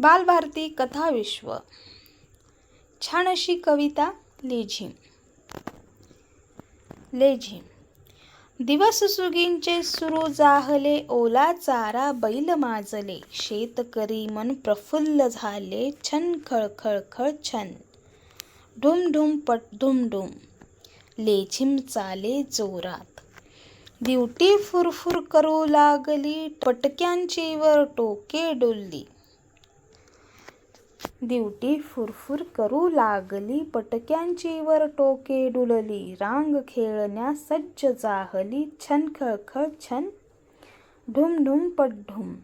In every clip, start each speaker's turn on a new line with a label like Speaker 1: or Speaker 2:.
Speaker 1: बालभारती कथाविश्व छान अशी कविता लेझिम. लेझिम. दिवस सुगींचे सुरू जाहले ओला चारा बैल माजले शेतकरी मन प्रफुल्ल झाले छन खळ खळ खळ छन. ढुम ढुम पट ढुम ढुम लेझिम चाले जोरात. दिवटी फुरफुर करू लागली पटक्यांची वर टोके डोलली. दिवटी फुरफुर करू लागली पटक्यांची वर टोके डुलली रांग खेळण्या सज्ज जाहली छन खळखळ छन ढुमढुम ढुम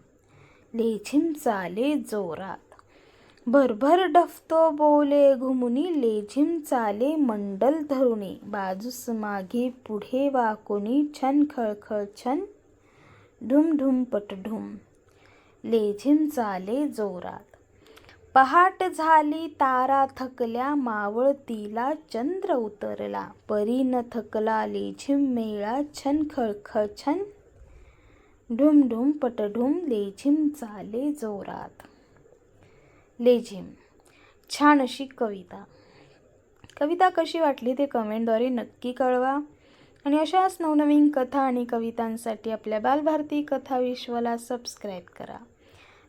Speaker 1: लेझिम चाले जोरात. भरभर डफतो बोले घुमुनी लेझिम चाले मंडल धरुणी बाजूस मागे पुढे वाकुनी छन खळखळ छन ढुमढुम पटढुम लेझिम चाले जोरात. पहाट झाली तारा थकल्या मावळतीला चंद्र उतरला. परी न थकला लेझिम मेळा छन खळखळ छन ढुमढुम पटढुम लेझिम चाले जोरात. लेझिम छान अशी कविता. कविता कशी वाटली ते कमेंटद्वारे नक्की कळवा. आणि अशाच नवनवीन कथा आणि कवितांसाठी आपल्या बालभारती कथा विश्वला सबस्क्राईब करा.